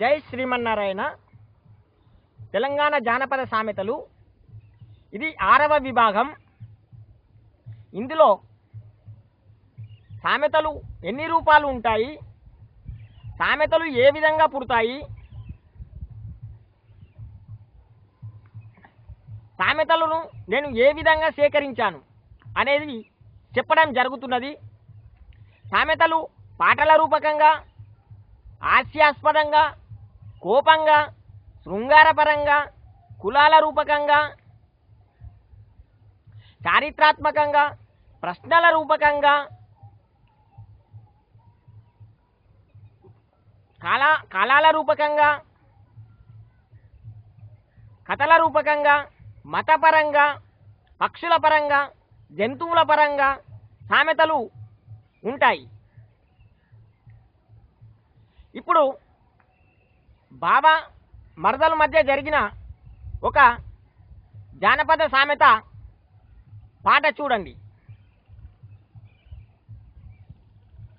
జై శ్రీమన్నారాయణ. తెలంగాణ జానపద సామెతలు. ఇది ఆరవ విభాగం. ఇందులో సామెతలు ఎన్ని రూపాలు ఉంటాయి? సామెతలు ఏ విధంగా పుడతాయి? సామెతలను నేను ఏ విధంగా సేకరించాను అనేది చెప్పడం జరుగుతున్నది. సామెతలు పాటల రూపకంగా హాస్యాస్పదంగా కోపంగా శృంగారపరంగా కులాల రూపకంగా చారిత్రాత్మకంగా ప్రశ్నల రూపకంగా కాలా కాలాల రూపకంగా కథల రూపకంగా మతపరంగా పక్షుల పరంగా జంతువుల పరంగా సామెతలు ఉంటాయి. ఇప్పుడు బాబా మరదల మధ్య జరిగిన ఒక జానపద సామెత పాట చూడండి.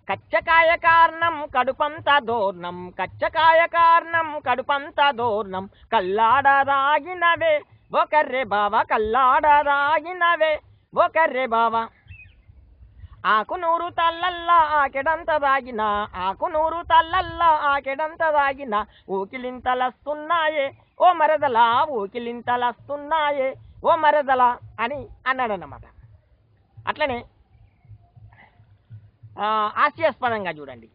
కచ్చకాయ కారణం కడుపంత దోర్ణం కచ్చకాయ కారణం కడుపంత దోర్ణం కల్లాడరాగినవే ఒకర్రే బావ కల్లాడరాగినవే ఒకర్రే బావా. ఆకు నూరు తల్లల్లా ఆకెడంత దాగిన ఆకు నూరు తల్లల్లా ఆకెడంత దాగిన ఊకిలింతలస్తున్నాయే ఓ మరదలా ఊకిలింతలస్తున్నాయే ఓ మరదలా అని అన్నాడన్నమాట. అట్లనే హాస్యాస్పదంగా చూడండి.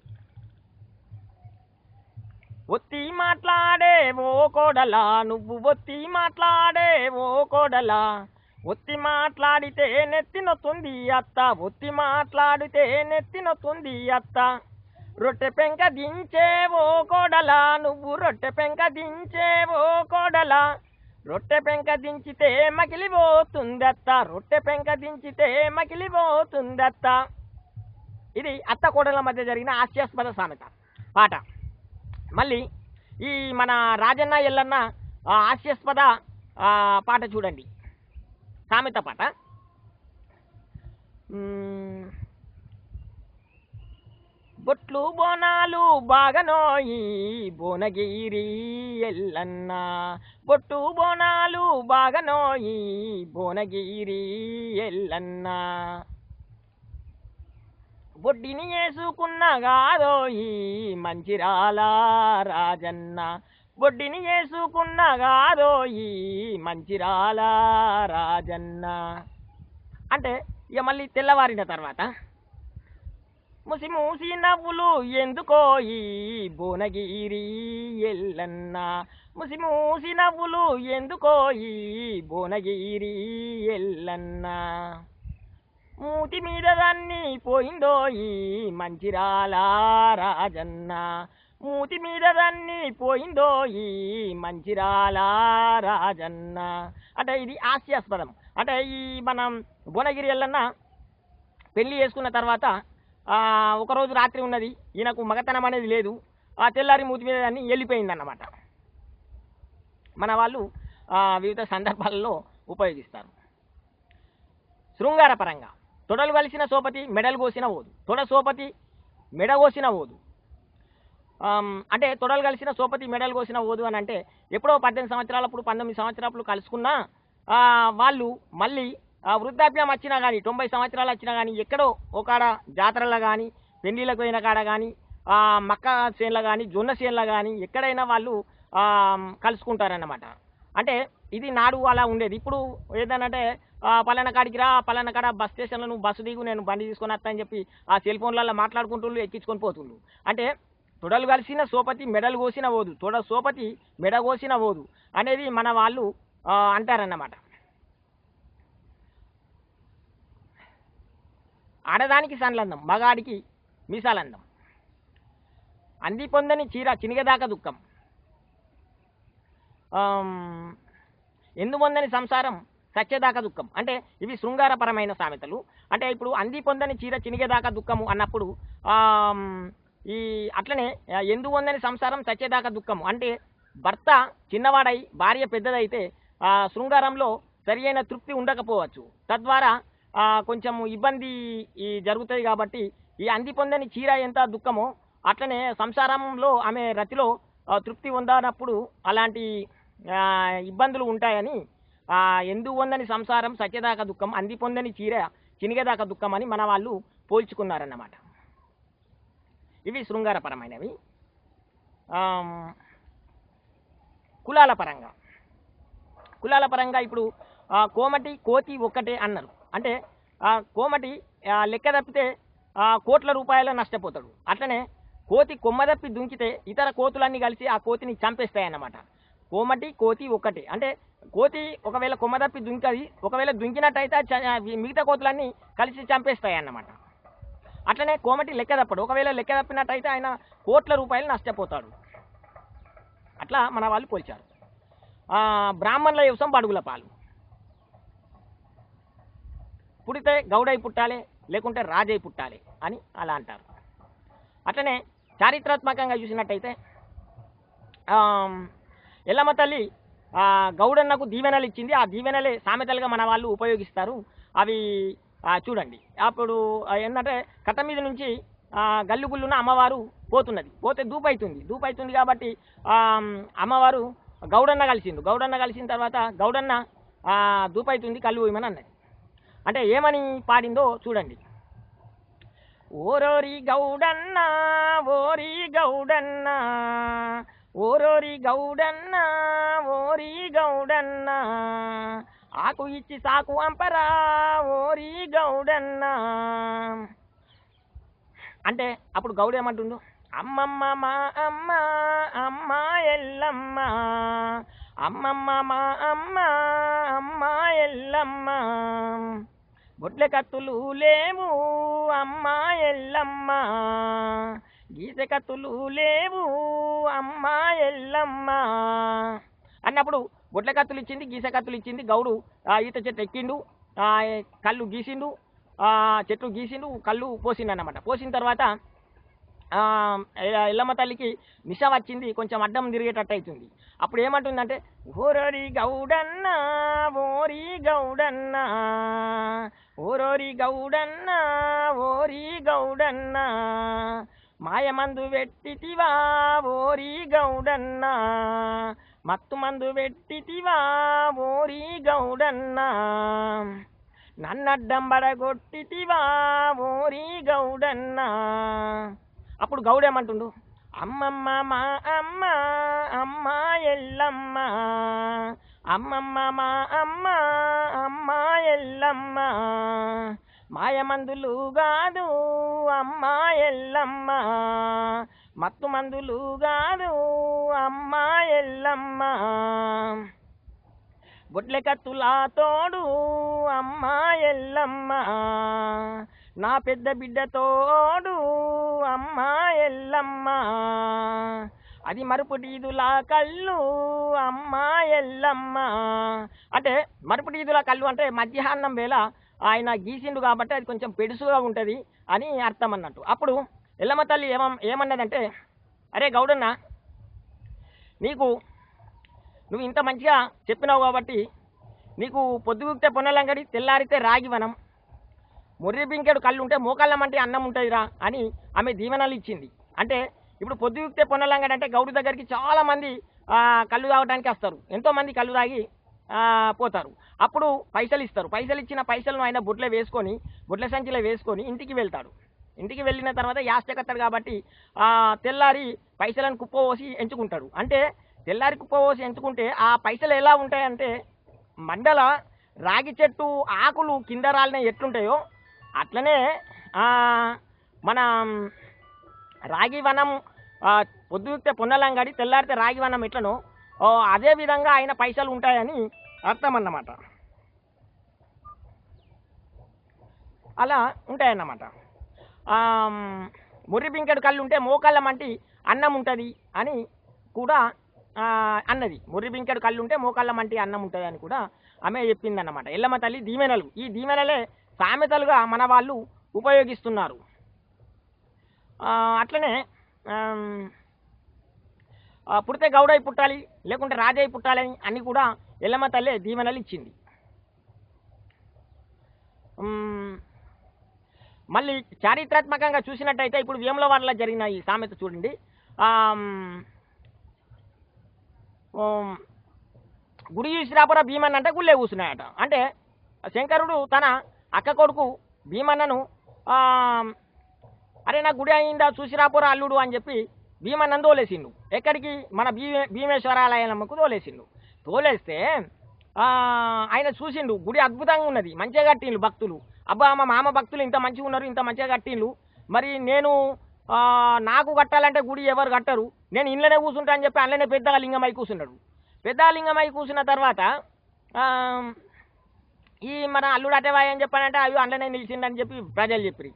ఒత్తి మాట్లాడే ఓ కోడలా నువ్వు ఒత్తి మాట్లాడే ఓ కోడలా ఒత్తి మాట్లాడితే నెత్తినొత్తుంది అత్త ఒత్తి మాట్లాడితే నెత్తి నొత్తుంది అత్త. రొట్టె పెంక దించేవో కోడలా నువ్వు రొట్టె పెంక దించేవో కోడలా. రొట్టె పెంక దించితే మకిలిపోతుందత్త రొట్టె పెంక దించితే మకిలిపోతుందత్త. ఇది అత్త కోడల మధ్య జరిగిన హాస్యాస్పద సామెత. పాట. మళ్ళీ ఈ మన రాజన్న ఎల్లన్న హాస్యాస్పద పాట చూడండి. సామెత పాట. బొట్లు బోనాలు బాగనోయి బోనగిరి ఎల్లన్న. బొట్టు బోనాలు బాగనోయి బోనగిరి ఎల్లన్న. బొడ్డిని వేసుకున్న గాదోయి మంచిరాల రాజన్న. బొడ్డిని వేసుకున్న ఈ మంచిరాల రాజన్న. అంటే ఇక మళ్ళీ తెల్లవారిన తర్వాత ముసి మూసి నవ్వులు ఎందుకోయి భువనగిరి ఎల్లన్న. ముసి మూసి నవ్వులు ఎందుకోయి భువనగిరి ఎల్లన్న. మూతి మీద దాన్ని పోయిందోయి మంచిరాల రాజన్న. మూతి మీద దాన్ని ఈ మంచిరాల రాజన్న. అంటే ఇది హాస్యాస్పదం. అంటే ఈ మనం భువనగిరి ఎల్లన్న పెళ్ళి చేసుకున్న తర్వాత ఒకరోజు రాత్రి ఉన్నది. ఈయనకు మగతనం అనేది లేదు. ఆ తెల్లారి మూతి మీద దాన్ని వెళ్ళిపోయిందన్నమాట మన వాళ్ళు వివిధ సందర్భాలలో ఉపయోగిస్తారు. శృంగారపరంగా తొడలు కలిసిన సోపతి మెడలు కోసిన ఓదు. తొడ సోపతి మెడ కోసిన ఓదు. అంటే తొడలు కలిసిన సోపతి మెడలు కోసిన ఓదు అని అంటే ఎప్పుడో పద్దెనిమిది సంవత్సరాలప్పుడు పంతొమ్మిది సంవత్సరాలప్పుడు కలుసుకున్నా వాళ్ళు మళ్ళీ వృద్ధాప్యం వచ్చినా కానీ తొంభై సంవత్సరాలు వచ్చినా కానీ ఎక్కడో ఒకడ జాతరలో కానీ పెళ్ళిళ్ళకు పోయిన కాడ కానీ మక్క చేన్ల కానీ జొన్న చేన్ల కానీ ఎక్కడైనా వాళ్ళు కలుసుకుంటారన్నమాట. అంటే ఇది నాడు అలా ఉండేది. ఇప్పుడు ఏదనంటే ఆ, పలానా కాడికి రా పలానా కాడ బస్ స్టేషన్లో నువ్వు బస్సు దిగు నేను బండి తీసుకొని వస్తా అని చెప్పి ఆ సెల్ ఫోన్లలో మాట్లాడుకుంటుళ్ళు ఎక్కించుకొని పోతుండ్రు. అంటే తొడలు కలిసిన సోపతి మెడలు కోసిన పోదు. తొడ సోపతి మెడ కోసిన పోదు. అనేది మన వాళ్ళు అంటారన్నమాట. ఆడదానికి సన్లందం మగాడికి మీసాలందం. అంది పొందని చీర చినిగదాకా దుఃఖం. ఎందు పొందని సంసారం సత్యదాకా దుఃఖం. అంటే ఇవి శృంగారపరమైన సామెతలు. అంటే ఇప్పుడు అంది పొందని చీర చినిగేదాకా దుఃఖము అన్నప్పుడు ఈ అట్లనే ఎందు పొందని సంసారం చచ్చేదాకా దుఃఖం అంటే భర్త చిన్నవాడై భార్య పెద్దదైతే ఆ శృంగారంలో సరి అయిన తృప్తి ఉండకపోవచ్చు. తద్వారా కొంచెం ఇబ్బంది ఈ జరుగుతుంది కాబట్టి ఈ అంది పొందని చీర ఎంత దుఃఖమో అట్లనే సంసారంలో ఆమె రతిలో తృప్తి పొందనప్పుడు అలాంటి ఇబ్బందులు ఉంటాయని ఎందు పొందని సంసారం సత్యదాకా దుఃఖం అంది పొందని చీర చినిగేదాకా దుఃఖం అని మన వాళ్ళు పోల్చుకున్నారన్నమాట. ఇవి శృంగారపరమైనవి. కులాల పరంగా కులాల పరంగా ఇప్పుడు కోమటి కోతి ఒక్కటే అన్నారు. అంటే కోమటి లెక్క తప్పితే కోట్ల రూపాయల నష్టపోతాడు. అట్లనే కోతి కొమ్మదప్పి దుంకితే ఇతర కోతులన్నీ కలిసి ఆ కోతిని చంపేస్తాయి అన్నమాట కోమటి కోతి ఒక్కటే. అంటే కోతి ఒకవేళ కొమ్మదప్పి దుంకది ఒకవేళ దుంకినట్టయితే మిగతా కోతులన్నీ కలిసి చంపేస్తాయి అన్నమాట అట్లనే కోమటి లెక్క తప్పడు. ఒకవేళ లెక్క తప్పినట్టయితే ఆయన కోట్ల రూపాయలు నష్టపోతాడు. అట్లా మన వాళ్ళు పోల్చారు. బ్రాహ్మణుల వ్యవసాయం బడుగుల పాలు. పుడితే గౌడై పుట్టాలి లేకుంటే రాజై పుట్టాలి అని అలా అంటారు. అట్లనే చారిత్రాత్మకంగా చూసినట్టయితే ఎల్లమ్మ తల్లి గౌడన్నకు దీవెనలు ఇచ్చింది ఆ దీవెనలే సామెతలుగా మన వాళ్ళు ఉపయోగిస్తారు. అవి చూడండి. అప్పుడు ఏంటంటే కట్ట మీద నుంచి ఆ, గల్లు అమ్మవారు పోతున్నది. పోతే దూపైతుంది. దూపైతుంది కాబట్టి అమ్మవారు గౌడన్న కలిసిండు. గౌడన్న కలిసిన తర్వాత గౌడన్న ఆ, దూపైతుంది కళ్ళు పోయమని అన్నది. అంటే ఏమని పాడిందో చూడండి. ఓరోరి గౌడన్న ఓరి గౌడన్న ఓరోరి గౌడన్న ఓరి గౌడన్న ఆకు ఇచ్చి సాకు అంపరా ఓరి గౌడన్న. అంటే అప్పుడు గౌడు ఏమంటుండు? అమ్మమ్మ మా అమ్మ అమ్మ ఎల్లమ్మ. అమ్మమ్మ మా అమ్మ అమ్మ ఎల్లమ్మ. బొడ్ల కత్తులు లేవు అమ్మ ఎల్లమ్మ. గీసె కత్తులు లేవు అమ్మ ఎల్లమ్మ. అన్నప్పుడు బొడ్ల కత్తులు ఇచ్చింది గీసె కత్తులు ఇచ్చింది. గౌడు ఈత చెట్టు ఎక్కిండు కళ్ళు గీసిండు చెట్టు గీసిండు కళ్ళు పోసిండు అన్నమాట పోసిన తర్వాత ఎల్లమ్మ తల్లికి నిష వచ్చింది కొంచెం అడ్డం తిరిగేటట్టు అవుతుంది అప్పుడు ఏమంటుందంటే ఓరోరి గౌడన్న ఓరి గౌడన్న ఓరోరి గౌడన్న ఓరి గౌడన్న మాయమందు పెట్టితివా ఓరి గౌడన్నా మత్తు మందు పెట్టితివా ఓరి గౌడన్న నన్నడ్డం బడగొట్టితివా ఓరి గౌడన్న అప్పుడు గౌడేమంటుండు అమ్మమ్మ మా అమ్మ అమ్మ ఎల్లమ్మ అమ్మమ్మ మా అమ్మ అమ్మ ఎల్లమ్మ మాయమందులు కాదు అమ్మా ఎల్లమ్మ. మత్తు మందులు కాదు అమ్మా ఎల్లమ్మ. బొడ్లె కత్తులా తోడు అమ్మా ఎల్లమ్మ. నా పెద్ద బిడ్డ తోడు అమ్మా ఎల్లమ్మ. అది మరుపుటీదులా కళ్ళు అమ్మా ఎల్లమ్మ. అంటే మరుపుటీదులా కళ్ళు అంటే మధ్యాహ్నం వేళ ఆయన గీసిండు కాబట్టి అది కొంచెం పెడుసుగా ఉంటుంది అని అర్థం అన్నట్టు. అప్పుడు ఎల్లమ్మ తల్లి ఏమ ఏమన్నదంటే అరే గౌడన్న నీకు నువ్వు ఇంత మంచిగా చెప్పినావు కాబట్టి నీకు పొద్దుగుక్తే పొన్నలంగడి తెల్లారితే రాగి వనం మొర్రి బింకెడు కళ్ళు ఉంటే మోకాళ్ళం అంటే అన్నం ఉంటుందిరా అని ఆమె దీవెనలు ఇచ్చింది. అంటే ఇప్పుడు పొద్దుగుక్తే పొన్నలంగడి అంటే గౌడు దగ్గరికి చాలామంది కళ్ళు తాగడానికి వస్తారు. ఎంతోమంది కళ్ళు తాగి పోతారు. అప్పుడు పైసలు ఇస్తారు. పైసలు ఇచ్చిన పైసలను ఆయన బుడ్ల వేసుకొని బొడ్ల సంచిలో వేసుకొని ఇంటికి వెళ్తాడు. ఇంటికి వెళ్ళిన తర్వాత యాస్టకత్తాడు కాబట్టి తెల్లారి పైసలను కుప్పపోసి ఎంచుకుంటాడు. అంటే తెల్లారి కుప్పపోసి ఎంచుకుంటే ఆ పైసలు ఎలా ఉంటాయంటే మండల రాగి చెట్టు ఆకులు కింద రాలిన ఎట్లుంటాయో అట్లనే మన రాగి వనం పొద్దుతే పొద్దుగితే పొన్నలంగడి తెల్లారితే రాగి వనం ఎట్లనో అదే విధంగా ఆయన పైసలు ఉంటాయని అర్థం అన్నమాట అలా ఉంటాయన్నమాట. ఆమ్, ముర్రి పింకెడు కళ్ళు ఉంటే మోకాళ్ళ మంటి అన్నం ఉంటుంది అని కూడా అన్నది. ముర్రి పింకెడు కళ్ళు ఉంటే మోకాళ్ళ మంటి అన్నం ఉంటుంది అని కూడా ఆమె చెప్పిందన్నమాట. ఎల్లమ్మ తల్లి దీమెనలు ఈ దీమెనలే సామెతలుగా మన వాళ్ళు ఉపయోగిస్తున్నారు. అట్లనే పుడితే గౌడై పుట్టాలి లేకుంటే రాజై పుట్టాలి అని కూడా ఎల్లమ్మ తల్లి దీవెనలు ఇచ్చింది. మళ్ళీ చారిత్రాత్మకంగా చూసినట్టయితే ఇప్పుడు వేములవాడలో జరిగిన ఈ సామెత చూడండి. గుడి చూసిరాపుర భీమన్న అంటే గుళ్ళే కూర్చున్నాయట. అంటే శంకరుడు తన అక్క కొడుకు భీమన్నను అరే నా గుడి అయిందా చూసిరాపుర అల్లుడు అని చెప్పి భీమన్నను తోలేసిండు. ఎక్కడికి? మన భీమే భీమేశ్వరాలయమ్మకు తోలేసిండు. తోలేస్తే ఆయన చూసిండు గుడి అద్భుతంగా ఉన్నది మంచిగా కట్టిండు భక్తులు. అబ్బా మా మామ భక్తులు ఇంత మంచిగా ఉన్నారు ఇంత మంచిగా కట్టిండు. మరి నేను నాకు కట్టాలంటే గుడి ఎవరు కట్టరు? నేను ఇంట్లోనే కూర్చుంటా అని చెప్పి అందులోనే పెద్దగా లింగమై కూర్చున్నాడు. పెద్దగా లింగమై కూర్చున్న తర్వాత ఈ మన అల్లుడు అటవాయి అని చెప్పానంటే అవి అందులోనే నిలిచిండని చెప్పి ప్రజలు చెప్పి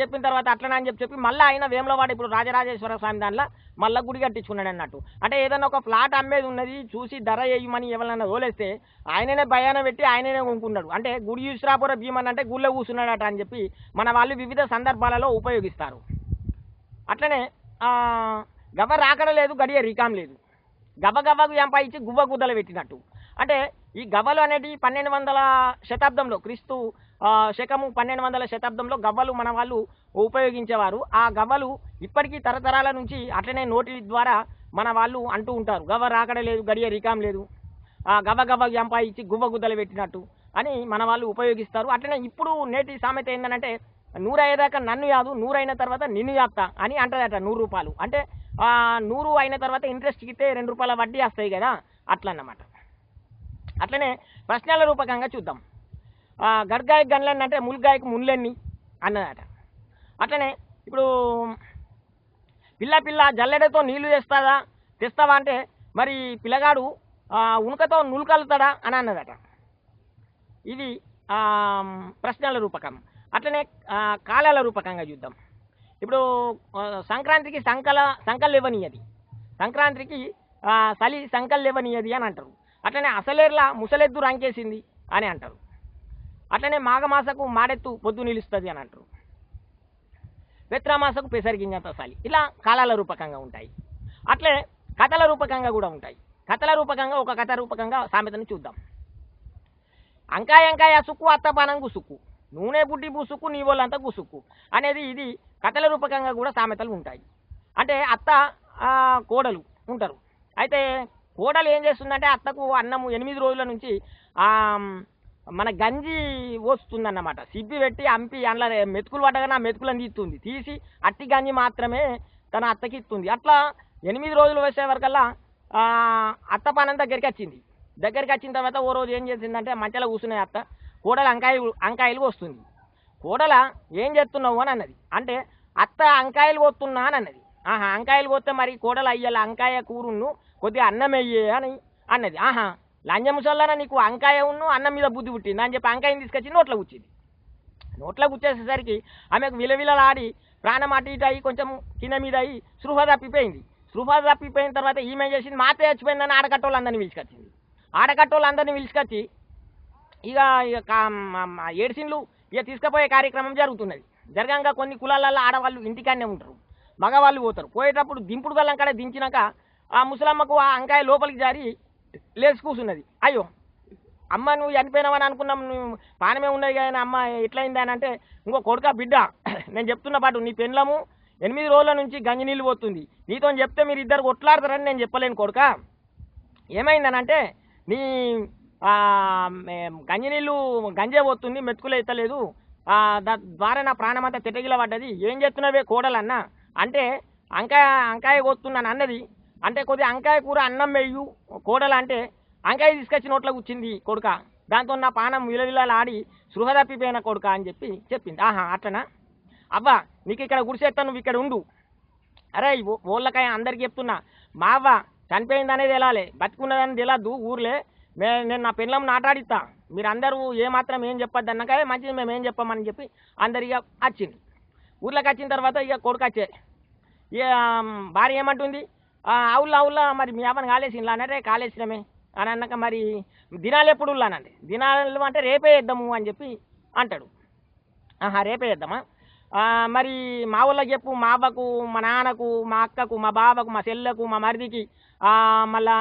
చెప్పిన తర్వాత అట్లనే అని చెప్పి చెప్పి మళ్ళీ ఆయన వేములవాడ ఇప్పుడు రాజరాజేశ్వర స్వామి దాంట్లో మళ్ళీ గుడి కట్టించుకున్నాడు అన్నట్టు. అంటే ఏదైనా ఒక ఫ్లాట్ అమ్మేది ఉన్నది చూసి ధర వేయమని ఎవరైనా తోలేస్తే ఆయననే భయాన పెట్టి ఆయననే కొనుక్కున్నాడు. అంటే గుడి యూశ్రాపుర భీమన్ అంటే గుళ్ళో కూర్చున్నాడట అని చెప్పి మన వాళ్ళు వివిధ సందర్భాలలో ఉపయోగిస్తారు. అట్లనే గవ రాకడం రాకడ లేదు గడియ రికాం లేదు. గవ్వ గవ్వకు గువ్వ గుద్దలు పెట్టినట్టు. అంటే ఈ గవ్వలు అనేది పన్నెండు వందల శతాబ్దంలో క్రీస్తు శకము పన్నెండు వందల శతాబ్దంలో గవ్వలు మన వాళ్ళు ఉపయోగించేవారు. ఆ గవ్వలు ఇప్పటికీ తరతరాల నుంచి అట్లనే నోటి ద్వారా మన వాళ్ళు అంటూ ఉంటారు. గవ్వ రాకడ లేదు గడియ రికాం లేదు. ఆ గవ్వ గవ్వ సంపాదించి గువ్వ గుద్దలు పెట్టినట్టు అని మన వాళ్ళు ఉపయోగిస్తారు. అట్లనే ఇప్పుడు నేటి సామెత ఏంటంటే నూరు అయ్యేదాకా నన్ను కాదు నూరు అయిన తర్వాత నిన్ను చేస్తా అని అంటదట నూరు రూపాయలు. అంటే నూరు అయిన తర్వాత ఇంట్రెస్ట్ ఇస్తే రెండు రూపాయల వడ్డీ వస్తాయి కదా అట్లా అన్నమాట అట్లనే ప్రశ్నల రూపకంగా చూద్దాం. ఆ, గర్గాయకు అంటే ముల్గాయకు ముళ్ళెన్ని అన్నదట. అట్లనే ఇప్పుడు పిల్ల పిల్ల జల్లెడతో నీళ్ళు తెస్తాదా? తెస్తావా అంటే మరి పిల్లగాడు ఉనుకతో నులకలుతాడా అని అన్నదట. ఇది ప్రశ్నల రూపకం. అట్లనే కాలాల రూపకంగా చూద్దాం. ఇప్పుడు సంక్రాంతికి సంకల సంకల్ సంక్రాంతికి చలి సంకల్ అని అంటారు. అట్లనే అసలేర్లా ముసలెద్దు రంకేసింది అని అంటారు. అట్లనే మాఘమాసకు మాడెత్తు పొద్దు నిలుస్తుంది అని అంటారు. పెత్రామాసకు పెసరిగింజంత సాలి ఇలా కాలాల రూపకంగా ఉంటాయి. అట్లే కథల రూపకంగా కూడా ఉంటాయి. కథల రూపకంగా ఒక కథ రూపకంగా సామెతను చూద్దాం. అంకాయ అంకాయ సుక్కు అత్తపానం గుసుక్కు నూనె బుడ్డి బుసుక్కు నీ వాళ్ళంతా గుసుక్కు అనేది ఇది కథల రూపకంగా కూడా సామెతలు ఉంటాయి. అంటే అత్త కోడలు ఉంటారు. అయితే కోడలు ఏం చేస్తుందంటే అత్తకు అన్నము ఎనిమిది రోజుల నుంచి మన గంజి వస్తుందన్నమాట సిబ్బి పెట్టి అంపి అందులో మెతుకులు పట్టగానే ఆ మెతుకులను తీస్తుంది. తీసి అట్టి గంజి మాత్రమే తన అత్తకి ఇస్తుంది. అట్లా ఎనిమిది రోజులు వేసే వరకల్లా అత్త పానం దగ్గరికి వచ్చింది. దగ్గరికి వచ్చిన తర్వాత ఓ రోజు ఏం చేసిందంటే మంచలో కూర్చున్నాయి అత్త కోడలు అంకాయలు అంకాయలు వస్తుంది కోడల ఏం చేస్తున్నావు అని అన్నది. అంటే అత్త అంకాయలు పోతున్నా అని అన్నది. ఆహా అంకాయలు పోతే మరి కోడలు అయ్యాల? అంకాయ కూరును కొద్దిగా అన్నం వెయ్యే అని అన్నది. ఆహా లంజముసల్లారా నీకు వంకాయ ఉన్ను అన్నం మీద బుద్ధి పుట్టింది అని చెప్పి అంకాయని తీసుకొచ్చి నోట్లో కూర్చింది నోట్లో కూర్చేసేసరికి ఆమెకు విలవిలలాడి ప్రాణం అటు ఇటు అయ్యి కొంచెం కింద మీద అయ్యి సృహ తప్పిపోయింది. సృహ తప్పిపోయిన తర్వాత ఈమె చేసింది మాతే చచ్చిపోయిందని ఆడకట్టోళ్ళందరినీ పిలుచుకొచ్చింది. ఆడకట్టోళ్ళందరినీ పిలుచుకొచ్చి ఇక ఇక కా- ఏడ్సిన్లు ఇక తీసుకుపోయే కార్యక్రమం జరుగుతున్నది. జరగంగా కొన్ని కులాలలో ఆడవాళ్ళు ఇంటికాడనే ఉంటారు. మగవాళ్ళు పోతారు. పోయేటప్పుడు దింపుడు గల్లం కాడ దించినాక ఆ ముసలమ్మకు ఆ అంకాయ లోపలికి జారి లేచి కూర్చున్నది అయ్యో అమ్మ నువ్వు చనిపోయినావని అనుకున్నాం నువ్వు పానమే ఉన్నది కానీ అమ్మ ఎట్లయింది అని అంటే ఇంకో కొడుక బిడ్డ నేను చెప్తున్న పాటు నీ పెండ్లము ఎనిమిది రోజుల నుంచి గంజి నీళ్ళు పోతుంది. నీతో చెప్తే మీరు ఇద్దరు కొట్లాడతారని నేను చెప్పలేను కొడుక. ఏమైందనంటే నీ గంజి నీళ్ళు గంజే పోతుంది మెతుకులు ఎత్తలేదు. దా- ద్వారా నా ప్రాణం అంతా తిట్టగిల పడ్డది ఏం చేస్తున్నావే కోడలన్నా? అంటే అంకాయ అంకాయ కొత్తున్నాను అన్నది. అంటే కొద్దిగా అంకాయ కూర అన్నం వేయు కోడలు అంటే అంకాయ తీసుకొచ్చి నోట్లో కూర్చింది కొడుక. దాంతో నా పానం విలవిలాడి సృహ తప్పిపోయిన కొడుక అని చెప్పి చెప్పింది. ఆహా అట్లనా అవ్వ నీకు ఇక్కడ గుడిసేస్తా నువ్వు ఇక్కడ ఉండు. అరే ఓళ్ళకాయ అందరికి చెప్తున్నా. మా అవ్వ చనిపోయింది అనేది తెలాలి. బతుకున్నదని తెలియదు ఊర్లే. మే నేను నా పిల్లలను నాటాడిస్తా. మీరు ఏమాత్రం ఏం చెప్పొద్దు అన్నాక మంచిది మేము ఏం చెప్పమని చెప్పి అందరు ఇక వచ్చింది ఊర్లోకి వచ్చిన తర్వాత ఇక కొడుకు వచ్చే. ఇక భార్య ఏమంటుంది? అవులా అవులా మరి మీ అవ్వని కాలేసిండ్లా అంటే కాలేసినమే. అని అన్నాక మరి దినాలు ఎప్పుడు ఉల్లానండి? దినాలు అంటే రేపే వేద్దాము అని చెప్పి అంటాడు. ఆహా రేపే వేద్దామా మరి మా ఊళ్ళకి చెప్పు మా అవ్వకు మా నాన్నకు మా అక్కకు మా బావకు మా చెల్లెకు మా మరిదికి మళ్ళా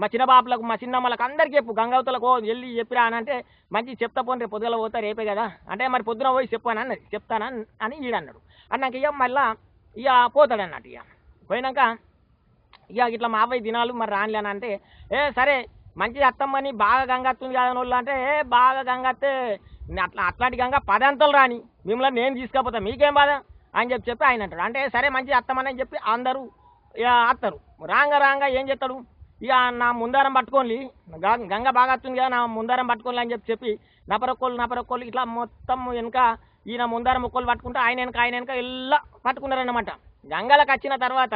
మా చిన్న బాపులకు మా చిన్నమ్మలకు అందరికి చెప్పు. గంగవతలకు వెళ్ళి చెప్పిరా అని అంటే మంచి చెప్తా పోని రేపు పొద్దుగల పోతా రేపే కదా? అంటే మరి పొద్దున పోయి చెప్పాను అన్నది. చెప్తానని అని ఈడన్నాడు. అన్నాక ఇక మళ్ళా ఇక పోతాడన్నట్టు ఇక పోయినాక ఇక ఇట్లా మాపై దినాలు మరి రానిలే అని అంటే ఏ సరే మంచి అత్తమ్మని బాగా గంగత్తుంది కదా వాళ్ళు అంటే ఏ బాగా గంగత్తే అట్లా అట్లాంటి గంగ పదంతలు రాని మిమ్మల్ని నేను తీసుకపోతా మీకేం బాధ? అని చెప్పి చెప్పి ఆయన అంటాడు. అంటే సరే మంచి అత్తమ్మని అని చెప్పి అందరూ ఇక అత్తరు. రాంగ రాంగ ఏం చేస్తాడు? ఇక నా ముందారం పట్టుకోండి. గ- గంగ బాగా వస్తుంది కదా నా ముందారం పట్టుకోండి అని చెప్పి చెప్పి నపరొక్కలు నపరొక్కలు ఇట్లా మొత్తం వెనుక ఈయన ముందారం ఒక్కలు పట్టుకుంటే ఆయన వెనక ఆయన వెనక ఇలా పట్టుకున్నారన్నమాట. గంగలకు వచ్చిన తర్వాత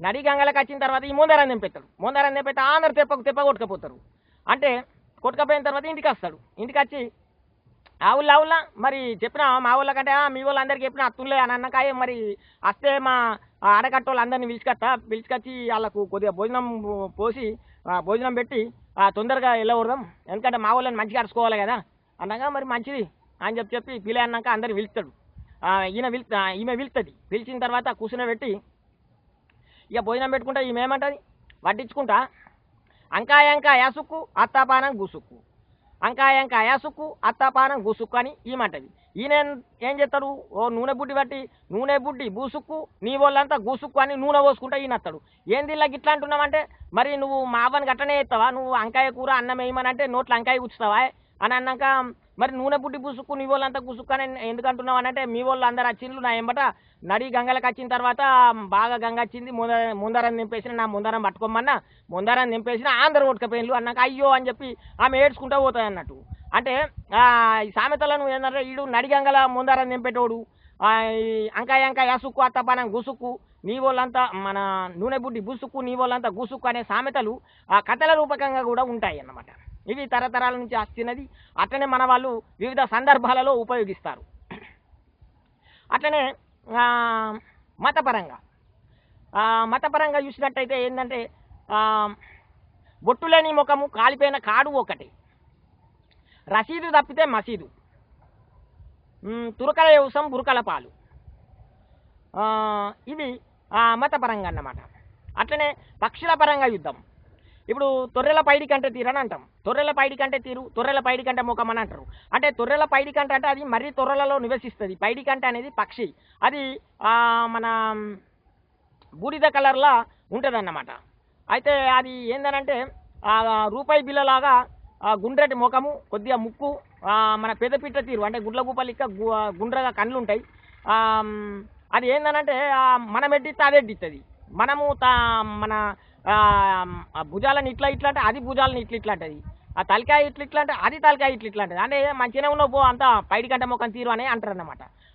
నడి గంగలకు వచ్చిన తర్వాత ఈ ముందరం తెంపెత్తాడు ముందరం తెంపెత్తే అందరు తెప్పకు తెప్ప కొట్టుకపోతారు. అంటే కొట్టుకపోయిన తర్వాత ఇంటికి వస్తాడు. ఇంటికి వచ్చి ఆ ఊళ్ళో మరి చెప్పిన మా ఊళ్ళ కంటే మీ వాళ్ళందరికీ చెప్పిన అత్తులే అని అన్నకాయ మరి వస్తే మా ఆడకట్టోళ్ళు అందరినీ పిలుచుకొస్తా. పిలుచుకొచ్చి వాళ్ళకు కొద్దిగా భోజనం పోసి భోజనం పెట్టి తొందరగా వెళ్ళకూడదాం. ఎందుకంటే మా వాళ్ళని మంచిగా అరుచుకోవాలి కదా. అన్నాక మరి మంచిది. అని చెప్పి చెప్పి పిలే అన్నాక అందరు పిలుస్తాడు. ఈయన పిల్ ఈమె పిలుస్తుంది. పిలిచిన తర్వాత కూర్చుని ఇక భోజనం పెట్టుకుంటా ఈమె ఏమంటుంది? వడ్డించుకుంటా. అంకాయ యాసుక్కు అత్తాపానం గుసుక్కు. అంకాయంక యాసుక్కు అత్తాపానం గుసుక్కు అని ఈమంటది. ఈయన ఏం- చేస్తాడు? ఓ నూనె బుడ్డి బట్టి నూనె బుడ్డి బూసుక్కు నీ వాళ్ళంతా గూసుక్కు అని నూనె పోసుకుంటా ఈయన అత్తాడు ఏంది ఇలా గిట్లా అంటున్నావంటే మరి నువ్వు మా అవ్వని గట్టనే చేస్తావా? నువ్వు అంకాయ కూర అన్నం వేయమనంటే నోట్లో అంకాయ గుచ్చుతావా అని అన్నాక మరి నూనె పుట్టి బుసుక్కు నీ వాళ్ళంతా గుసుక్కు అని ఎందుకు అంటున్నావు అని అంటే మీ వాళ్ళు అందరు వచ్చిండ్రు నా ఎంబట నడి గంగలకు వచ్చిన తర్వాత బాగా గంగ వచ్చింది ముందర ముందరం నింపేసిన నా ముందరం పట్టుకోమన్నా ముందరం నింపేసిన ఆంధ్ర కొట్టుకపోయిన్లు అన్నాక అయ్యో అని చెప్పి ఆమె ఏడ్చుకుంటూ పోతుంది అన్నట్టు. అంటే ఈ సామెతలను ఏంటంటే ఈడు నడి గంగల ముందరం నింపేటోడు ఈ అంకాయ అంకాయ అసుక్కు అత్తపానం గుసుక్కు నీ వాళ్ళంతా మన నూనె బుడ్డి బుసుక్కు నీ వాళ్ళంతా గుసుక్కు అనే సామెతలు ఆ కథల రూపకంగా కూడా ఉంటాయి అన్నమాట ఇవి తరతరాల నుంచి వస్తున్నది అట్లనే మన వాళ్ళు వివిధ సందర్భాలలో ఉపయోగిస్తారు. అట్లనే మతపరంగా. మతపరంగా చూసినట్టయితే ఏంటంటే బొట్టులేని ముఖము కాలిపోయిన కాడు ఒకటి. రసీదు తప్పితే మసీదు తురకల వ్యవసం బురకల పాలు. ఇవి మతపరంగా అన్నమాట. అట్లనే పక్షుల పరంగా యుద్ధం. ఇప్పుడు తొర్రెల పైడి కంటే తీరు అని అంటాం. తొర్రెల పైడి కంటే తీరు తొర్రెల పైడి కంటే ముఖం అని అంటారు. అంటే తొర్రెల పైడి కంటే అంటే అది మర్రి తొర్రెలలో నివసిస్తుంది. పైడి కంటే అనేది పక్షి. అది మన బూడిద కలర్లా ఉంటుందన్నమాట. అయితే అది ఏందనంటే రూపాయి బిల్లలాగా గుండ్రటి ముఖము కొద్దిగా ముక్కు మన పెదపిట్ట తీరు అంటే గుడ్లగూపలిక్క గు- గుండ్రగా కళ్ళు ఉంటాయి అది ఏందనంటే మనం ఎడ్డిస్తే అది ఎడ్డిస్తుంది మనము తా మన భుజాలను ఇట్లా ఇట్లా అంటే అది భుజాలను ఇట్లా ఇట్లా అంటది. ఆ తలకాయ ఇట్లా ఇట్లా అంటే అది తలకాయ ఇట్లా ఇట్లా అంటది. అంటే మంచిగానే ఉన్నావు పో అంతా పైడి కంటే మొక్కని తీరు అని అంటారు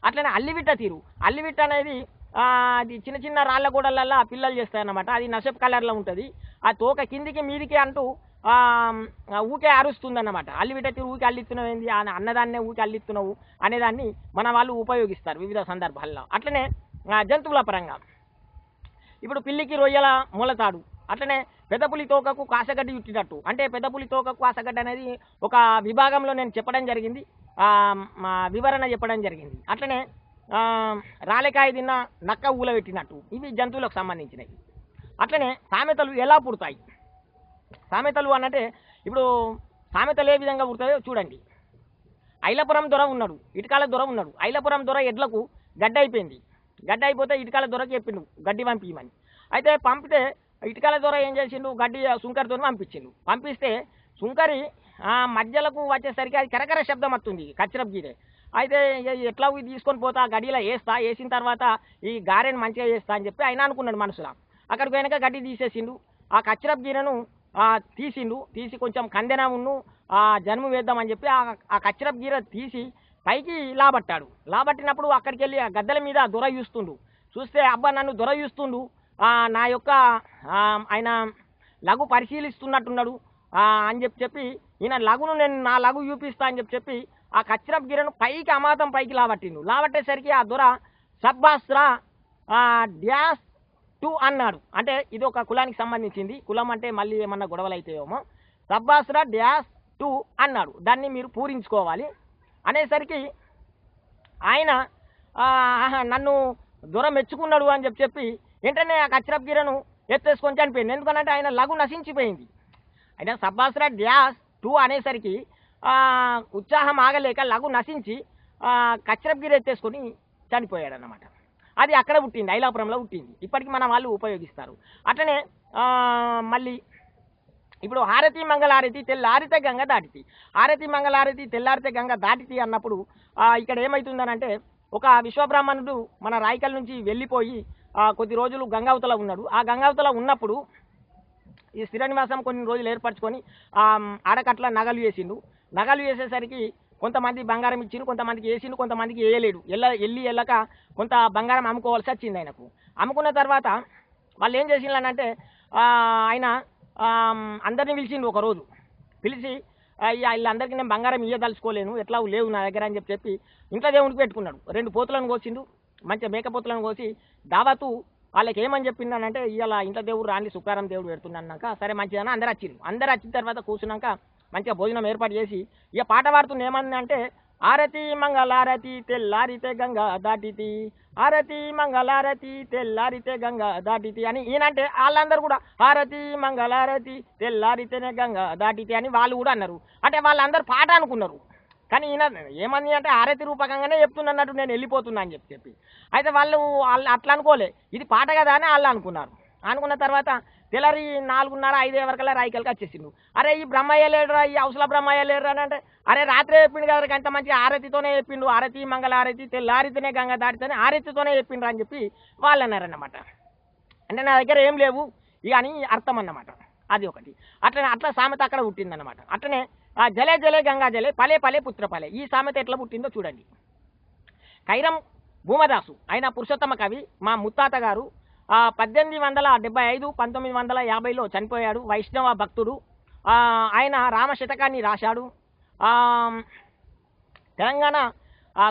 అట్లనే అల్లివిట్ట తీరు. అల్లివిట్ట అనేది అది చిన్న చిన్న రాళ్ళ గోడలల్లో పిల్లలు చేస్తాయన్నమాట. అది నషప్ కలర్లో ఉంటుంది. ఆ తోక కిందికి మీదికి అంటూ ఊకే అరుస్తుంది అన్నమాట అల్లివిట్ట తీరు ఊకే అల్లిస్తున్నావు ఏంది? అన్నదాన్నే ఊకే అల్లిస్తున్నావు అనేదాన్ని మన వాళ్ళు ఉపయోగిస్తారు వివిధ సందర్భాల్లో. అట్లనే జంతువుల పరంగా. ఇప్పుడు పిల్లికి రొయ్యల మూలతాడు. అట్లనే పెద్దపులి తోకకు కాసగడ్డి చుట్టినట్టు. అంటే పెద్దపులి తోకకు కాసగడ్డి అనేది ఒక విభాగంలో నేను చెప్పడం జరిగింది. మా వివరణ చెప్పడం జరిగింది. అట్లనే రాలేకాయ తిన్న నక్క ఊల పెట్టినట్టు. ఇవి జంతువులకు సంబంధించినవి. అట్లనే సామెతలు ఎలా పుడతాయి? సామెతలు అనంటే ఇప్పుడు సామెతలు ఏ విధంగా పుడతాయో చూడండి. ఐలపురం దొర ఉన్నాడు ఇటుకాల దొర ఉన్నాడు. ఐలపురం దొర ఎడ్లకు గడ్డ అయిపోయింది గడ్డ అయిపోతే ఇటుకాల దొరకి చెప్పిండు గడ్డి పంపించమని అయితే పంపితే ఇటుకల ద్వారా ఏం చేసిండు? గడ్డి సుంకరితో పంపించిండు. పంపిస్తే సుంకరి మధ్యలకు వచ్చేసరికి అది కరకర శబ్దం వస్తుంది కచ్చరపు గీరే అయితే ఎట్లా తీసుకొని పోతా? ఆ గడిలో వేస్తా? వేసిన తర్వాత ఈ గారెని మంచిగా చేస్తా అని చెప్పి ఆయన అనుకున్నాడు మనసులో. అక్కడికి వెనక గడ్డి తీసేసిండు. ఆ కచ్చరపు గీరను తీసిండు. తీసి కొంచెం కందెనమును ఉన్ను జన్మ వేద్దామని చెప్పి ఆ కచ్చరపు గీర తీసి పైకి లాబట్టాడు. లాబట్టినప్పుడు అక్కడికి వెళ్ళి ఆ గద్దెల మీద దొర చూస్తుండు. చూస్తే అబ్బా నన్ను దొర చూస్తుండు. నా యొక్క ఆయన లఘు పరిశీలిస్తున్నట్టున్నాడు. అని చెప్పి చెప్పి ఈయన లఘును నేను నా లఘు చూపిస్తా అని చెప్పి చెప్పి ఆ కచ్చరపు గిరను పైకి అమాతం పైకి లాబట్టిండు. లాబట్టేసరికి ఆ దొర సబ్బాస్త్ర డ్యాస్ టూ అన్నాడు. అంటే ఇది ఒక కులానికి సంబంధించింది. కులం అంటే మళ్ళీ ఏమన్నా గొడవలు అవుతాయేమో సబ్బాస్రా డ్యాస్ టూ అన్నాడు. దాన్ని మీరు పూరించుకోవాలి. అనేసరికి ఆయన నన్ను దొర మెచ్చుకున్నాడు అని చెప్పి చెప్పి వెంటనే ఆ కచ్చరప్ గిరను ఎత్తేసుకొని చనిపోయింది. ఎందుకంటే ఆయన లఘు నశించిపోయింది. ఆయన సబ్బాస్రా డ్యాస్ టూ అనేసరికి ఉత్సాహం ఆగలేక లఘు నశించి కచ్చరప్ గిర ఎత్తేసుకొని చనిపోయాడు అన్నమాట అది అక్కడ పుట్టింది ఐలాపురంలో పుట్టింది. ఇప్పటికి మన వాళ్ళు ఉపయోగిస్తారు. అట్లనే మళ్ళీ ఇప్పుడు హారతి మంగళారతి తెల్లారితే గంగ దాటితి. హారతి మంగళారతి తెల్లారితే గంగ దాటితి అన్నప్పుడు ఇక్కడ ఏమవుతుందనంటే ఒక విశ్వబ్రాహ్మణుడు మన రాయికల్ నుంచి వెళ్ళిపోయి కొద్ది రోజులు గంగావతల ఉన్నాడు. ఆ గంగావతల ఉన్నప్పుడు ఈ స్థిరనివాసం కొన్ని రోజులు ఏర్పరచుకొని ఆ, ఆడకట్ల నగలు వేసిండు. నగలు వేసేసరికి కొంతమంది బంగారం ఇచ్చిండు కొంతమందికి వేసిండు కొంతమందికి వేయలేడు ఎల్ల వెళ్ళి వెళ్ళక కొంత బంగారం అమ్ముకోవాల్సి వచ్చింది ఆయనకు. అమ్ముకున్న తర్వాత వాళ్ళు ఏం చేసిండ్రు ఆయన అందరిని పిలిచిండు ఒకరోజు. పిలిచి వీళ్ళందరికీ నేను బంగారం ఇయ్యదలుచుకోలేను. ఎట్లా లేవు నా దగ్గర అని చెప్పి చెప్పి ఇంట్లో దేవునికి పెట్టుకున్నాడు. రెండు పోతులను కోసిండు. మంచిగా మేకపోతులను కోసి దావతు వాళ్ళకి ఏమని చెప్పిందనంటే ఇవాళ ఇంట్లో దేవుడు రాని శుక్రారం దేవుడు పెడుతున్నాక సరే మంచిదని అందరు వచ్చింది అందరు వచ్చిన తర్వాత కూర్చున్నాక మంచిగా భోజనం ఏర్పాటు చేసి ఇక పాట పాడుతుంది ఏమందంటే అంటే ఆరతి మంగళారతి తెల్లారితే గంగ దాటితి. ఆరతి మంగళారతి తెల్లారితే గంగ దాటితి అని ఈయనంటే వాళ్ళందరూ కూడా ఆరతి మంగళారతి తెల్లారితేనే గంగ దాటితి అని వాళ్ళు కూడా అన్నారు. అంటే వాళ్ళందరూ పాట అనుకున్నారు. కానీ ఈయన ఏమంది అంటే ఆరతి రూపకంగానే చెప్తున్నట్టు నేను వెళ్ళిపోతున్నా అని చెప్పి చెప్పి. అయితే వాళ్ళు వాళ్ళు అట్లా అనుకోలే. ఇది పాట కదా అని వాళ్ళు అనుకున్నారు. అనుకున్న తర్వాత తెల్లరి నాలుగున్నర ఐదు వరకల్లా రాయికల్కి వచ్చేసిండు. అరే ఈ బ్రహ్మయ్య లేడురా ఈ అవసల బ్రహ్మయ్య లేడురా అని అంటే అరే రాత్రే చెప్పిండు కదా అంత మంచి ఆరతితోనే చెప్పిండు. ఆరతి మంగళారతి తెల్లారితేనే గంగ దాటితేనే ఆరతితోనే చెప్పిండ్రు అని చెప్పి వాళ్ళు అన్నారన్నమాట. అంటే నా దగ్గర ఏం లేవు. ఇక అని అర్థం అన్నమాట. అది ఒకటి. అట్లనే అట్లా సామెత అక్కడ పుట్టిందన్నమాట. అట్లనే ఆ జలే జలే గంగా జలే పలే పలే పుత్ర పలే. ఈ సామెత ఎట్లా పుట్టిందో చూడండి. కైరం భూమదాసు ఆయన పురుషోత్తమ కవి మా ముత్తాత గారు పద్దెనిమిది వందల డెబ్బై ఐదు పంతొమ్మిది వందల యాభైలో చనిపోయాడు వైష్ణవ భక్తుడు. ఆయన రామశతకాన్ని రాశాడు. తెలంగాణ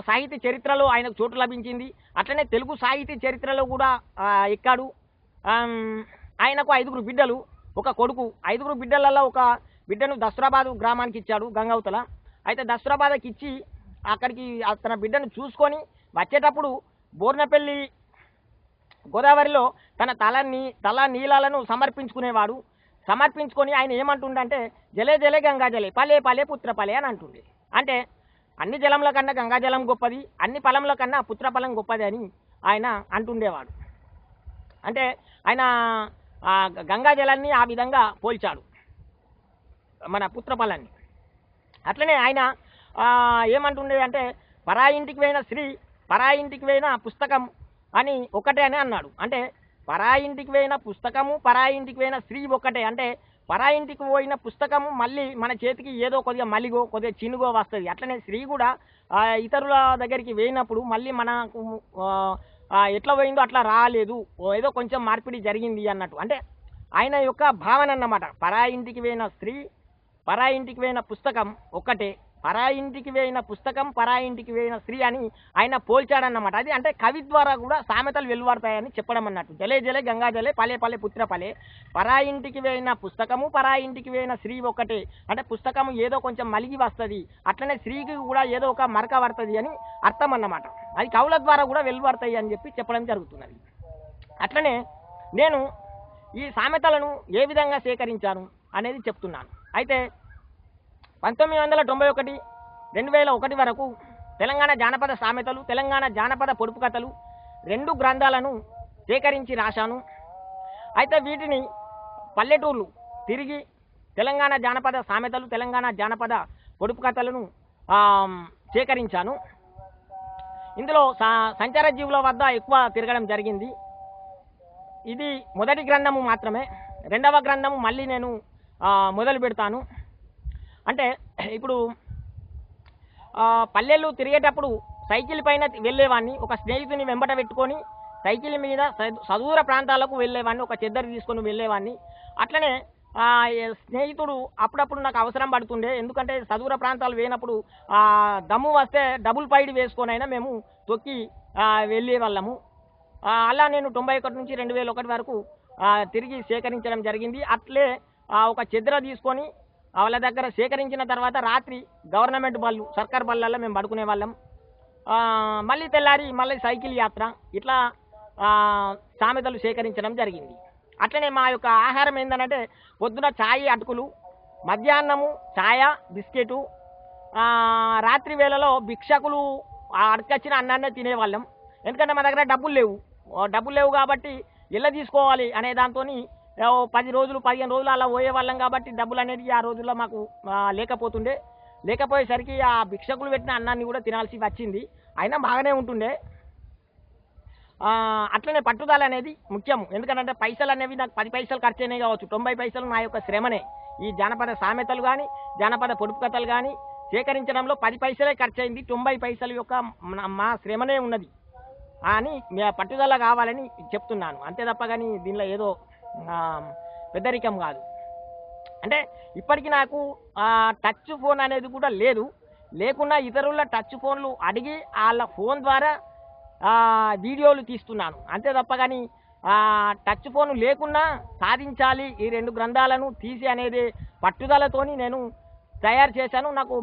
సాహిత్య చరిత్రలో ఆయనకు చోటు లభించింది. అట్లనే తెలుగు సాహిత్య చరిత్రలో కూడా ఎక్కాడు. ఆయనకు ఐదుగురు బిడ్డలు ఒక కొడుకు. ఐదుగురు బిడ్డలలో ఒక బిడ్డను దసరాబాదు గ్రామానికి ఇచ్చాడు గంగవతల. అయితే దసరాబాద్కి ఇచ్చి అక్కడికి తన బిడ్డను చూసుకొని వచ్చేటప్పుడు బోర్నపల్లి గోదావరిలో తన తల నీ తల నీలాలను సమర్పించుకునేవాడు. సమర్పించుకొని ఆయన ఏమంటుండంటే జలే జలే గంగా జలే పలే పలే పుత్రపలే అని అంటుండే. అంటే అన్ని జలముల కన్నా గంగాజలం గొప్పది అన్ని ఫలంల కన్నా పుత్రఫలం గొప్పది అని ఆయన అంటుండేవాడు. అంటే ఆయన గంగాజలాన్ని ఆ విధంగా పోల్చాడు. మన పుత్రపాలని అట్లనే ఆయన ఏమంటుండేది ఏమంటుండే అంటే పరాయింటికి పోయిన స్త్రీ పరాయింటికి పోయిన పుస్తకం అని ఒకటే అని అన్నాడు. అంటే పరాయింటికి పోయిన పుస్తకము పరాయింటికి పోయిన స్త్రీ ఒకటే. అంటే పరాయింటికి పోయిన పుస్తకము మళ్ళీ మన చేతికి ఏదో కొద్దిగా మలిగో కొద్దిగా చినుగో వస్తుంది. అట్లనే స్త్రీ కూడా ఇతరుల దగ్గరికి పోయినప్పుడు మళ్ళీ మనకు ఎట్లా పోయిందో అట్లా రాలేదు. ఏదో కొంచెం మార్పిడి జరిగింది అన్నట్టు. అంటే ఆయన యొక్క భావన అన్నమాట. పరాయింటికి పోయిన స్త్రీ పరాయింటికి పోయిన పుస్తకం ఒక్కటే. పరాయింటికి వేయిన పుస్తకం పరాయింటికి వేయిన స్త్రీ అని ఆయన పోల్చాడన్నమాట. అది అంటే కవి ద్వారా కూడా సామెతలు వెలువడతాయని చెప్పడం అన్నట్టు. జలే జలే గంగా జలే పలే పలే పుత్ర పలే. పరాయింటికి వేయిన పుస్తకము పరాయింటికి వేయిన స్త్రీ ఒకటే అంటే పుస్తకము ఏదో కొంచెం మలిగి వస్తుంది. అట్లనే స్త్రీకి కూడా ఏదో ఒక మరక పడుతుంది అని అర్థం అన్నమాట. అది కవుల ద్వారా కూడా వెలువడతాయి అని చెప్పి చెప్పడం జరుగుతున్నది. అట్లనే నేను ఈ సామెతలను ఏ విధంగా సేకరించాను అనేది చెప్తున్నాను. అయితే పంతొమ్మిది వందల తొంభై ఒకటి రెండు వేల ఒకటి వరకు తెలంగాణ జానపద సామెతలు తెలంగాణ జానపద పొడుపు కథలు రెండు గ్రంథాలను సేకరించి రాశాను. అయితే వీటిని పల్లెటూర్లు తిరిగి తెలంగాణ జానపద సామెతలు తెలంగాణ జానపద పొడుపు కథలను సేకరించాను. ఇందులో స- సంచార జీవుల వద్ద ఎక్కువ తిరగడం జరిగింది. ఇది మొదటి గ్రంథము మాత్రమే. రెండవ గ్రంథము మళ్ళీ నేను మొదలు పెడతాను. అంటే ఇప్పుడు పల్లెలు తిరిగేటప్పుడు సైకిల్ పైన వెళ్ళేవాడిని ఒక స్నేహితుని వెంబట పెట్టుకొని సైకిల్ మీద సదూర ప్రాంతాలకు వెళ్ళేవాడిని ఒక చెద్దరు తీసుకొని వెళ్ళేవాడిని అట్లనే స్నేహితుడు అప్పుడప్పుడు నాకు అవసరం పడుతుండే. ఎందుకంటే సదూర ప్రాంతాలు పోయినప్పుడు దమ్ము వస్తే డబుల్ పైడి వేసుకొని అయినా మేము తొక్కి వెళ్ళే వాళ్ళము అలా నేను తొంభై ఒకటి నుంచి రెండు వేల ఒకటి వరకు తిరిగి సేకరించడం జరిగింది. అట్లే ఒక చెద్ర తీసుకొని వాళ్ళ దగ్గర సేకరించిన తర్వాత రాత్రి గవర్నమెంట్ బళ్ళు సర్కార్ బళ్ళల్లో మేము పడుకునే వాళ్ళం. మళ్ళీ తెల్లారి మళ్ళీ సైకిల్ యాత్ర ఇట్లా సామెతలు సేకరించడం జరిగింది. అట్లనే మా యొక్క ఆహారం ఏంటంటే పొద్దున ఛాయ్ అటుకులు మధ్యాహ్నము ఛాయ బిస్కెటు రాత్రి వేళలో భిక్షకులు ఆ అన్నాన్నే తినేవాళ్ళం. ఎందుకంటే మా దగ్గర డబ్బులు లేవు. డబ్బులు లేవు కాబట్టి ఇళ్ళ తీసుకోవాలి అనే దాంతో పది రోజులు పదిహేను రోజులు అలా పోయేవాళ్ళం కాబట్టి డబ్బులు అనేది ఆ రోజుల్లో మాకు లేకపోతుండే. లేకపోయేసరికి ఆ భిక్షకులు పెట్టిన అన్నాన్ని కూడా తినాల్సి వచ్చింది. అయినా బాగానే ఉంటుండే. అట్లనే పట్టుదల అనేది ముఖ్యం. ఎందుకంటే పైసలు అనేవి నాకు పది పైసలు ఖర్చు అయినాయి కావచ్చు. తొంభై పైసలు నా యొక్క శ్రమనే. ఈ జానపద సామెతలు కానీ జానపద పొడుపు కథలు కానీ సేకరించడంలో పది పైసలే ఖర్చు అయింది తొంభై పైసల యొక్క మా శ్రమనే ఉన్నది. అని పట్టుదల కావాలని చెప్తున్నాను. అంతే తప్ప కానీ దీనిలో ఏదో పెద్దరికం కాదు. అంటే ఇప్పటికీ నాకు టచ్ ఫోన్ అనేది కూడా లేదు. లేకున్నా ఇతరుల టచ్ ఫోన్లు అడిగి వాళ్ళ ఫోన్ ద్వారా వీడియోలు తీస్తున్నాను. అంతే తప్ప కానీ టచ్ ఫోన్ లేకున్నా సాధించాలి ఈ రెండు గ్రంథాలను తీసి అనేది పట్టుదలతోని నేను తయారు చేశాను. నాకు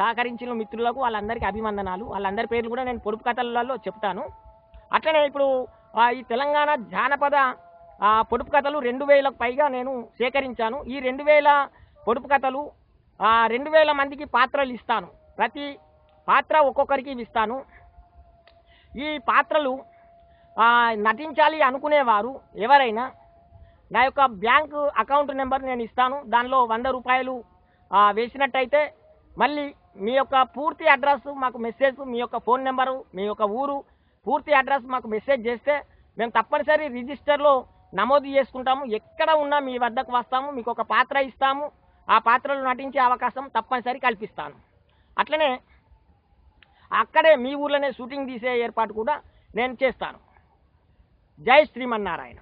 సహకరించిన మిత్రులకు వాళ్ళందరికీ అభివందనాలు వాళ్ళందరి పేర్లు కూడా నేను పొడుపు కథలలో చెప్తాను. అట్లనే ఇప్పుడు ఈ తెలంగాణ జానపద పొడుపు కథలు రెండు వేలకు పైగా నేను సేకరించాను. ఈ రెండు వేల పొడుపు కథలు రెండు వేల మందికి పాత్రలు ఇస్తాను. ప్రతి పాత్ర ఒక్కొక్కరికి ఇస్తాను. ఈ పాత్రలు నటించాలి అనుకునేవారు ఎవరైనా నా యొక్క బ్యాంకు అకౌంట్ నెంబర్ నేను ఇస్తాను. దానిలో వంద రూపాయలు వేసినట్టయితే మళ్ళీ మీ యొక్క పూర్తి అడ్రస్ మాకు మెసేజ్ మీ యొక్క ఫోన్ నెంబరు మీ యొక్క ఊరు పూర్తి అడ్రస్ మాకు మెసేజ్ చేస్తే మేము తప్పనిసరి రిజిస్టర్లో నమోదు చేసుకుంటాము. ఎక్కడ ఉన్నా మీ వద్దకు వస్తాము. మీకు ఒక పాత్ర ఇస్తాము. ఆ పాత్రలో నటించే అవకాశం తప్పనిసరి కల్పిస్తాను. అట్లనే అక్కడే మీ ఊర్లోనే షూటింగ్ తీసే ఏర్పాటు కూడా నేను చేస్తాను. జై శ్రీమన్నారాయణ.